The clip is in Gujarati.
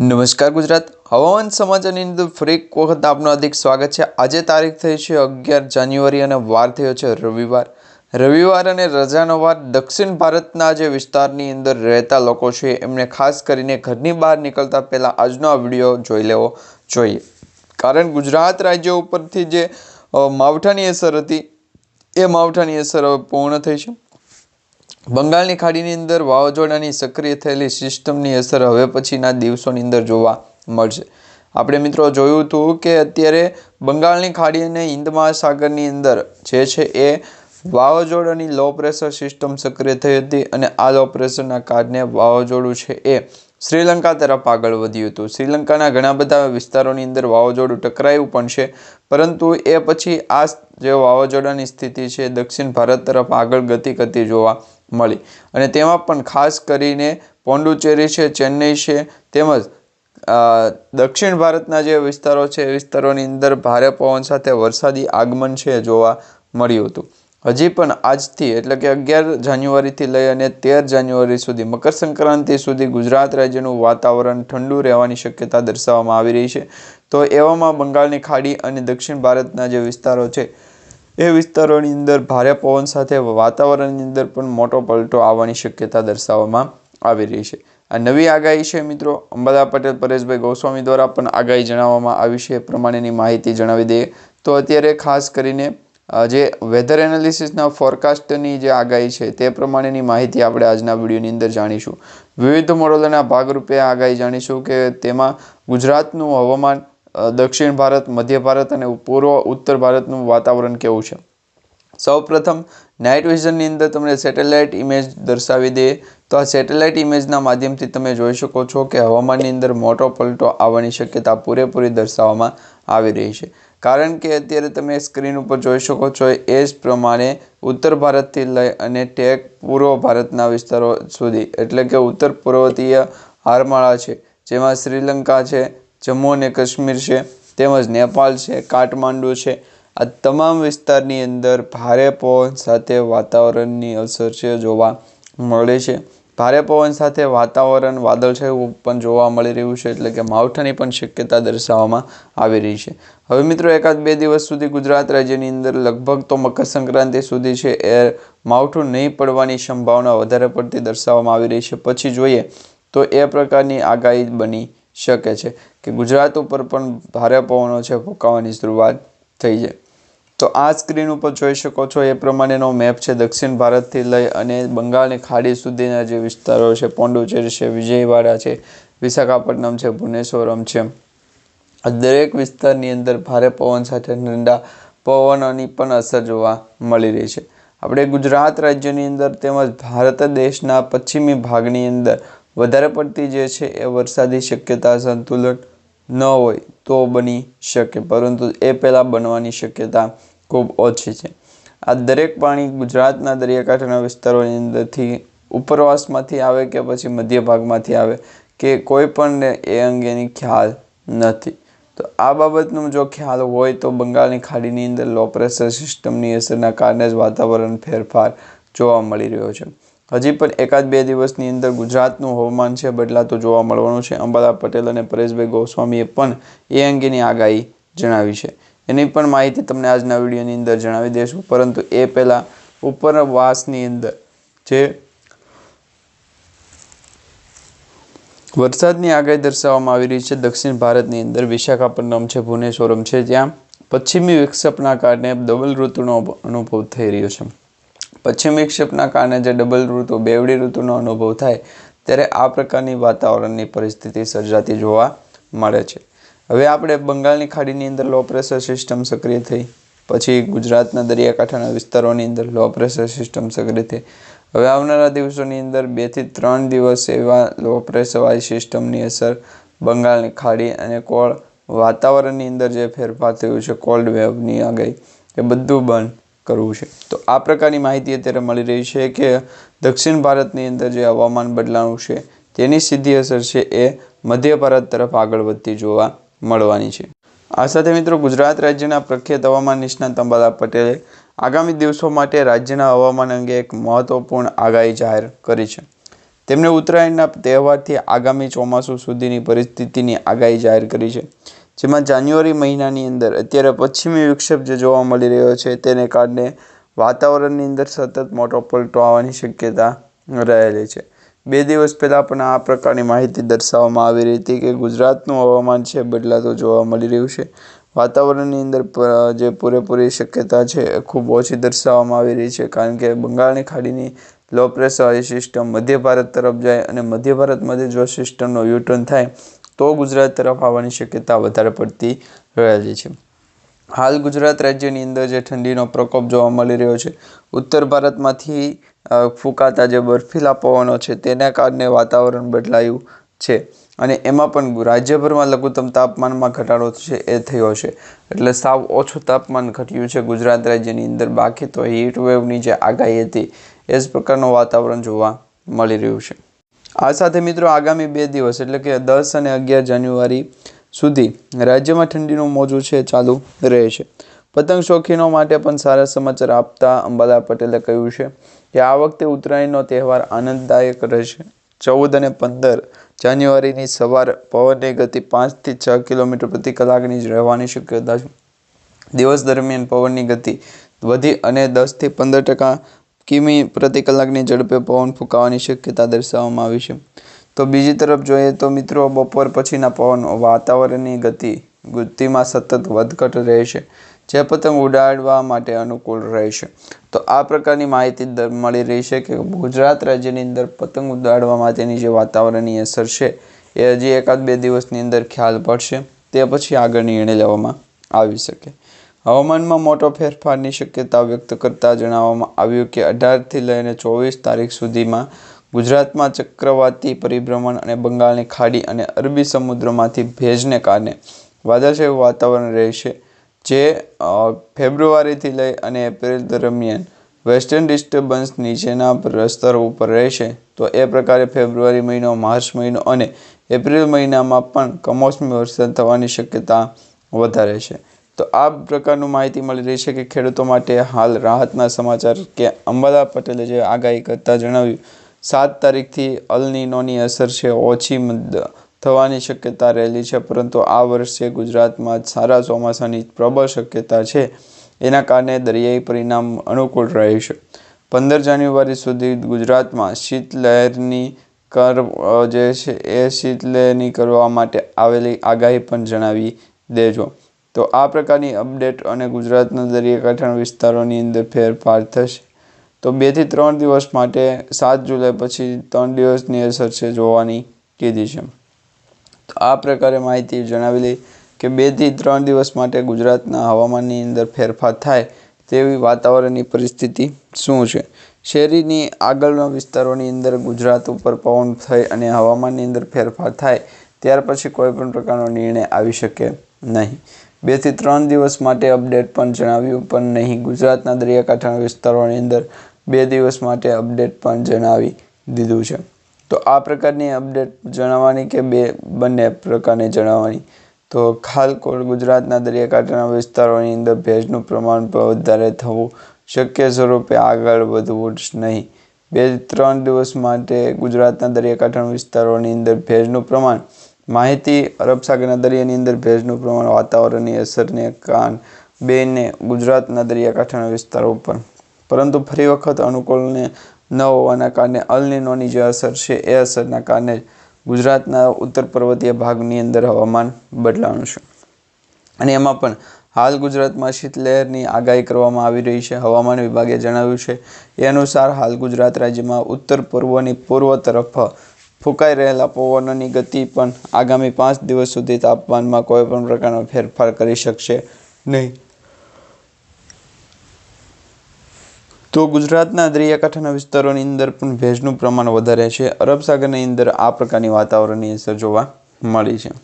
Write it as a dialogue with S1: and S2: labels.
S1: નમસ્કાર ગુજરાત. હવામાન સમાચારની અંદર ફરી એક વખત આપનું અધિક સ્વાગત છે. આજે તારીખ થઈ છે અગિયાર જાન્યુઆરી અને વાર થયો છે રવિવાર. રવિવાર અને રજાનો વાર દક્ષિણ ભારતના જે વિસ્તારની અંદર રહેતા લોકો છે એમને ખાસ કરીને ઘરની બહાર નીકળતા પહેલાં આજનો આ વીડિયો જોઈ લેવો જોઈએ. કારણ ગુજરાત રાજ્ય ઉપરથી જે માવઠાની અસર હતી, એ માવઠાની અસર પૂર્ણ થઈ છે. બંગાળની ખાડીની અંદર વાવાઝોડાની સક્રિય થયેલી સિસ્ટમની અસર હવે પછીના દિવસોની અંદર જોવા મળશે. આપણે મિત્રો જોયું હતું કે અત્યારે બંગાળની ખાડી અને હિન્દ મહાસાગરની અંદર જે છે એ વાવાઝોડાની લો પ્રેશર સિસ્ટમ સક્રિય થઈ હતી અને આ લો પ્રેશરના કારણે વાવાઝોડું છે એ શ્રીલંકા તરફ આગળ વધ્યું હતું. શ્રીલંકાના ઘણા બધા વિસ્તારોની અંદર વાવાઝોડું ટકરાયું પણ છે. પરંતુ એ પછી આ જે વાવાઝોડાની સ્થિતિ છે, દક્ષિણ ભારત તરફ આગળ ગતિ કરતી જોવા મળી. અને તેમાં પણ ખાસ કરીને પોંડુચેરી છે, ચેન્નઈ છે, તેમજ દક્ષિણ ભારતના જે વિસ્તારો છે, એ વિસ્તારોની અંદર ભારે પવન સાથે વરસાદી આગમન છે જોવા મળ્યું હતું. હજી પણ આજથી, એટલે કે અગિયાર જાન્યુઆરીથી લઈ અને તેર જાન્યુઆરી સુધી, મકર સંક્રાંતિ સુધી ગુજરાત રાજ્યનું વાતાવરણ ઠંડુ રહેવાની શક્યતા દર્શાવવામાં આવી રહી છે. તો એવામાં બંગાળની ખાડી અને દક્ષિણ ભારતના જે વિસ્તારો છે, એ વિસ્તારોની અંદર ભારે પવન સાથે વાતાવરણની અંદર પણ મોટો પલટો આવવાની શક્યતા દર્શાવવામાં આવી રહી છે. આ નવી આગાહી છે મિત્રો. અંબાદા પટેલ, પરેશભાઈ ગોસ્વામી દ્વારા પણ આગાહી જણાવવામાં આવી છે. એ પ્રમાણેની માહિતી જણાવી દઈએ. તો અત્યારે ખાસ કરીને જે વેધર એનાલિસિસના ફોરકાસ્ટની જે આગાહી છે, તે પ્રમાણેની માહિતી આપણે આજના વિડીયોની અંદર જાણીશું. વિવિધ મોડલોના ભાગરૂપે આગાહી જાણીશું કે તેમાં ગુજરાતનું હવામાન દક્ષિણ ભારત, મધ્ય ભારત અને પૂર્વ, ઉત્તર ભારતનું વાતાવરણ કેવું છે? સૌપ્રથમ નાઇટ વિઝનની અંદર તમને સેટેલાઇટ ઇમેજ દર્શાવી દે. તો આ સેટેલાઇટ ઇમેજના માધ્યમથી તમે જોઈ શકો છો કે હવામાનની અંદર મોટો પલટો આવવાની શક્યતા પૂરેપૂરી દર્શાવવામાં આવી રહી છે. કારણ કે અત્યારે તમે સ્ક્રીન ઉપર જોઈ શકો છો, એ જ પ્રમાણે ઉત્તર ભારતથી લઈ અને ટેક પૂર્વ ભારતના વિસ્તારો સુધી. એટલે કે ઉત્તર પૂર્વતીય હારમાળા છે, જેમાં શ્રીલંકા છે, જમ્મુ અને કાશ્મીર છે, તેમજ નેપાળ છે, કાઠમાંડુ છે. આ તમામ વિસ્તારની અંદર ભારે પવન સાથે વાતાવરણની અસર છે જોવા મળે છે. ભારે પવન સાથે વાતાવરણ વાદળછાયું પણ જોવા મળી રહ્યું છે, એટલે કે માવઠાની પણ શક્યતા દર્શાવવામાં આવી રહી છે. હવે મિત્રો, એકાદ બે દિવસ સુધી ગુજરાત રાજ્યની અંદર લગભગ તો મકર સંક્રાંતિ સુધી છે, એ માવઠું નહીં પડવાની સંભાવના વધારે પડતી દર્શાવવામાં આવી રહી છે. પછી જોઈએ તો એ પ્રકારની આગાહી બની શકે છે કે ગુજરાત ઉપર પણ ભારે પવનો છે ફૂંકાવાની શરૂઆત થઈ જાય તો આ સ્ક્રીન ઉપર જોઈ શકો છો, એ પ્રમાણેનો મેપ છે દક્ષિણ ભારતથી લઈ અને બંગાળની ખાડી સુધીના જે વિસ્તારો છે પોંડુચેરી છે, વિજયવાડા છે, વિશાખાપટ્ટનમ છે, ભુવનેશ્વરમ છે. દરેક વિસ્તારની અંદર ભારે પવન સાથે ઠંડા પવનોની પણ અસર જોવા મળી રહી છે. આપણે ગુજરાત રાજ્યની અંદર તેમજ ભારત દેશના પશ્ચિમી ભાગની અંદર વધારે પડતી જે છે એ વરસાદી શક્યતા સંતુલન ન હોય તો બની શકે, પરંતુ એ પહેલાં બનવાની શક્યતા ખૂબ ઓછી છે. આ દરેક પાણી ગુજરાતના દરિયાકાંઠાના વિસ્તારોની અંદરથી ઉપરવાસમાંથી આવે કે પછી મધ્ય ભાગમાંથી આવે કે કોઈ પણ એ અંગેની ખ્યાલ નથી. તો આ બાબતનો જો ખ્યાલ હોય તો બંગાળની ખાડીની અંદર લો પ્રેશર સિસ્ટમની અસરના કારણે જ વાતાવરણ ફેરફાર જોવા મળી રહ્યો છે. હજી પણ એકાદ બે દિવસની અંદર ગુજરાતનું હવામાન છે બદલાતું જોવા મળવાનું છે. અંબાલા પટેલ અને પરેશભાઈ ગોસ્વામીએ પણ એ અંગેની આગાહી જણાવી છે. એની પણ માહિતી તમને આજના વિડીયોની અંદર જણાવી દઈશું. પરંતુ એ પહેલાં ઉપરવાસની અંદર જે વરસાદની આગાહી દર્શાવવામાં આવી રહી છે. દક્ષિણ ભારતની અંદર વિશાખાપટ્ટનમ છે, ભુવનેશ્વરમ છે, જ્યાં પશ્ચિમી વિક્ષેપના કારણે ડબલ ઋતુનો અનુભવ થઈ રહ્યો છે. પશ્ચિમ વિક્ષેપના કારણે જે ડબલ ઋતુ, બેવડી ઋતુનો અનુભવ થાય, ત્યારે આ પ્રકારની વાતાવરણની પરિસ્થિતિ સર્જાતી જોવા મળે છે. હવે આપણે બંગાળની ખાડીની અંદર લો પ્રેશર સિસ્ટમ સક્રિય થઈ. પછી ગુજરાતના દરિયાકાંઠાના વિસ્તારોની અંદર લો પ્રેશર સિસ્ટમ સક્રિય થઈ. હવે આવનારા દિવસોની અંદર બેથી ત્રણ દિવસ એવા લો પ્રેશરવાળી સિસ્ટમની અસર બંગાળની ખાડી અને કોળ વાતાવરણની અંદર જે ફેરફાર થયું છે કોલ્ડ વેવની આગાહી, એ બધું બંધ કરવું છે. તો આ પ્રકારની માહિતી અત્યારે મળી રહી છે કે દક્ષિણ ભારતની અંદર જે હવામાન બદલાવું છે, તેની સીધી અસર છે એ મધ્ય ભારત તરફ આગળ વધતી જોવા મળવાની છે. આ સાથે મિત્રો ગુજરાત રાજ્યના પ્રખ્યાત હવામાન નિષ્ણાત અંબાલા પટેલે આગામી દિવસો માટે રાજ્યના હવામાન અંગે એક મહત્વપૂર્ણ આગાહી જાહેર કરી છે. તેમણે ઉત્તરાયણના તહેવારથી આગામી ચોમાસું સુધીની પરિસ્થિતિની આગાહી જાહેર કરી છે. જેમાં જાન્યુઆરી મહિનાની અંદર અત્યારે પશ્ચિમી વિક્ષેપ જે જોવા મળી રહ્યો છે તેને કારણે વાતાવરણની અંદર સતત મોટો પલટો આવવાની શક્યતા રહેલી છે. બે દિવસ પહેલાં પણ આ પ્રકારની માહિતી દર્શાવવામાં આવી રહી હતી કે ગુજરાતનું હવામાન છે, બદલાતું જોવા મળી રહ્યું છે. વાતાવરણની અંદર જે પૂરેપૂરી શક્યતા છે એ ખૂબ ઓછી દર્શાવવામાં આવી રહી છે, કારણ કે બંગાળની ખાડીની લો પ્રેશર સિસ્ટમ મધ્ય ભારત તરફ જાય અને મધ્ય ભારતમાંથી જો સિસ્ટમનો યુટર્ન થાય, તો ગુજરાત તરફ આવવાની શક્યતા વધારે પડતી રહેલી છે. હાલ ગુજરાત રાજ્યની અંદર જે ઠંડીનો પ્રકોપ જોવા મળી રહ્યો છે, ઉત્તર ભારતમાંથી ફૂંકાતા જે બર્ફીલા પવનો છે તેના કારણે વાતાવરણ બદલાયું છે. અને એમાં પણ રાજ્યભરમાં લઘુત્તમ તાપમાનમાં ઘટાડો છે એ થયો છે. એટલે સાવ ઓછું તાપમાન ઘટ્યું છે ગુજરાત રાજ્યની અંદર. બાકી તો હીટ વેવની જે આગાહી હતી એ જ પ્રકારનું વાતાવરણ જોવા મળી રહ્યું છે. આ સાથે મિત્રો આગામી બે દિવસ, એટલે કે દસ અને અગિયાર જાન્યુઆરી સુધી રાજ્યમાં ઠંડીનું મોજું છે, ચાલુ રહેશે પતંગ શોખીનો માટે પણ સારા સમાચાર આપતા અંબાલા પટેલે કહ્યું છે કે આ વખતે ઉત્તરાયણનો તહેવાર આનંદદાયક રહેશે. ચૌદ અને પંદર જાન્યુઆરીની સવાર પવનની ગતિ પાંચથી છ કિલોમીટર પ્રતિ કલાકની જ રહેવાની શક્યતા છે. દિવસ દરમિયાન પવનની ગતિ વધી અને દસથી પંદર ટકા કિમી પ્રતિ કલાકની ઝડપે પવન ફૂંકાવાની શક્યતા દર્શાવવામાં આવી છે. તો બીજી તરફ જોઈએ તો મિત્રો, બપોર પછીના પવન વાતાવરણની ગતિ ગતિમાં સતત વધઘટ રહેશે. જે પતંગ ઉડાડવા માટે અનુકૂળ રહેશે. તો આ પ્રકારની માહિતી મળી રહી છે કે ગુજરાત રાજ્યની અંદર પતંગ ઉડાડવા માટેની જે વાતાવરણની અસર છે, એ હજી એકાદ બે દિવસની અંદર ખ્યાલ પડશે. તે પછી આગળ નિર્ણય લેવામાં આવી શકે. હવામાનમાં મોટો ફેરફારની શક્યતા વ્યક્ત કરતાં જણાવવામાં આવ્યું કે અઢારથી લઈને ચોવીસ તારીખ સુધીમાં ગુજરાતમાં ચક્રવાતી પરિભ્રમણ અને બંગાળની ખાડી અને અરબી સમુદ્રમાંથી ભેજને કારણે વાદળછાયું વાતાવરણ રહેશે. જે ફેબ્રુઆરીથી લઈ અને એપ્રિલ દરમિયાન વેસ્ટર્ન ડિસ્ટર્બન્સ નીચેના સ્તર ઉપર રહેશે. તો એ પ્રકારે ફેબ્રુઆરી મહિનો, માર્ચ મહિનો અને એપ્રિલ મહિનામાં પણ કમોસમી વરસાદ થવાની શક્યતા વધારે છે. તો આ પ્રકારનું માહિતી મળી રહી છે કે ખેડૂતો માટે હાલ રાહતના સમાચાર કે અંબાલા પટેલે જે આગાહી કરતાં જણાવ્યું, સાત તારીખથી અલનીનોની અસર છે, ઓછી થવાની શક્યતા રહેલી છે, પરંતુ આ વર્ષે ગુજરાતમાં સારા ચોમાસાની પ્રબળ શક્યતા છે. એના કારણે દરિયાઈ પરિણામ અનુકૂળ રહેશે પંદર જાન્યુઆરી સુધી ગુજરાતમાં શીતલહેરની કર જે છે એ શીતલહેરની કરવા માટે આવેલી આગાહી પણ જણાવી દેજો. તો આ પ્રકારની અપડેટ અને ગુજરાતના દરિયાકાંઠાના વિસ્તારોની અંદર ફેરફાર થશે. તો બેથી ત્રણ દિવસ માટે સાત જુલાઈ પછી ત્રણ દિવસની અસર છે જોવાની કીધી છે. આ પ્રકારે માહિતી જણાવેલી કે બેથી ત્રણ દિવસ માટે ગુજરાતના હવામાનની અંદર ફેરફાર થાય તેવી વાતાવરણની પરિસ્થિતિ શું છે? શહેરીની આગળના વિસ્તારોની અંદર ગુજરાત ઉપર પવન થઈ અને હવામાનની અંદર ફેરફાર થાય, ત્યાર પછી કોઈ પણ પ્રકારનો નિર્ણય આવી શકે નહીં. બેથી ત્રણ દિવસ માટે અપડેટ પણ જણાવ્યું, પણ નહીં. ગુજરાતના દરિયાકાંઠાના વિસ્તારોની અંદર બે દિવસ માટે અપડેટ પણ જણાવી દીધું છે. તો આ પ્રકારની અપડેટ જણાવવાની કે બે, બંને પ્રકારની જણાવવાની? તો ખાલ ગુજરાતના દરિયાકાંઠાના વિસ્તારોની અંદર ભેજનું પ્રમાણ વધારે થવું શક્ય સ્વરૂપે આગળ વધવું નહીં. બે ત્રણ દિવસ માટે ગુજરાતના દરિયાકાંઠાના વિસ્તારોની અંદર ભેજનું પ્રમાણ, માહિતી અરબસાગરના દરિયાની અંદર ભેજનું પ્રમાણ, વાતાવરણની અસરને કારણે બેને ગુજરાતના દરિયાકાંઠાના વિસ્તારો પર પરંતુ ફરી વખત અનુકૂળને ન હોવાના કારણે અલનિનોની જે અસર છે, એ અસરના કારણે ગુજરાતના ઉત્તર પર્વતીય ભાગની અંદર હવામાન બદલાણું છે. અને એમાં પણ હાલ ગુજરાતમાં શીતલહેરની આગાહી કરવામાં આવી રહી છે. હવામાન વિભાગે જણાવ્યું છે, એ અનુસાર હાલ ગુજરાત રાજ્યમાં ઉત્તર પૂર્વની પૂર્વ તરફ ફૂંકાઈ રહેલા પવનોની ગતિ પણ આગામી પાંચ દિવસ સુધી તાપમાનમાં કોઈ પણ પ્રકારનો ફેરફાર કરી શકશે નહીં. તો ગુજરાતના દરિયાકાંઠાના વિસ્તારોની અંદર પણ ભેજનું પ્રમાણ વધારે છે. અરબ સાગરની અંદર આ પ્રકારની વાતાવરણની અસર જોવા મળી છે.